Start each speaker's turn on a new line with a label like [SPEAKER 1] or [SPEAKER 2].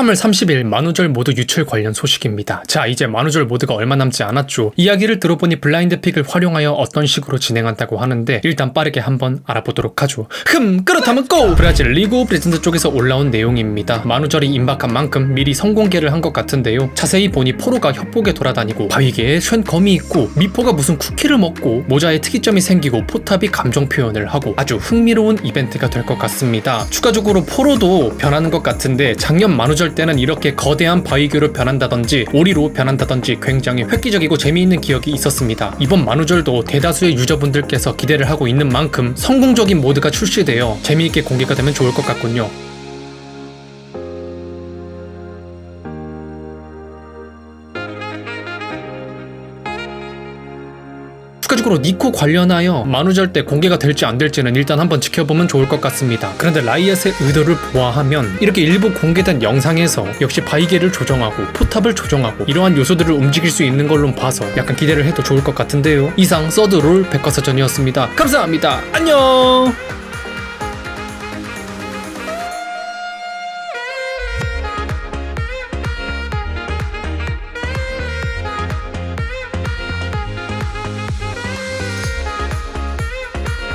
[SPEAKER 1] 3월 30일 만우절 모드 유출 관련 소식입니다. 자, 이제 만우절 모드가 얼마 남지 않았죠. 이야기를 들어보니 블라인드 픽을 활용하여 어떤 식으로 진행한다고 하는데 일단 빠르게 한번 알아보도록 하죠. 흠, 그렇다면 고! 브라질 리그 오브 레전드 쪽에서 올라온 내용입니다. 만우절이 임박한 만큼 미리 선공개를 한 것 같은데요. 자세히 보니 포로가 협곡에 돌아다니고 바위개에 쉔 검이 있고 미포가 무슨 쿠키를 먹고 모자에 특이점이 생기고 포탑이 감정 표현을 하고 아주 흥미로운 이벤트가 될 것 같습니다. 추가적으로 포로도 변하는 것 같은데 작년 만우절 때는 이렇게 거대한 바위교로 변한다든지 오리로 변한다든지 굉장히 획기적이고 재미있는 기억이 있었습니다. 이번 만우절도 대다수의 유저분들께서 기대를 하고 있는 만큼 성공적인 모드가 출시되어 재미있게 공개가 되면 좋을 것 같군요. 추가적으로 니코 관련하여 만우절 때 공개가 될지 안 될지는 일단 한번 지켜보면 좋을 것 같습니다. 그런데 라이엇의 의도를 보아하면 이렇게 일부 공개된 영상에서 역시 바이게를 조정하고 포탑을 조정하고 이러한 요소들을 움직일 수 있는 걸로 봐서 약간 기대를 해도 좋을 것 같은데요. 이상 서드 롤 백과사전이었습니다. 감사합니다. 안녕!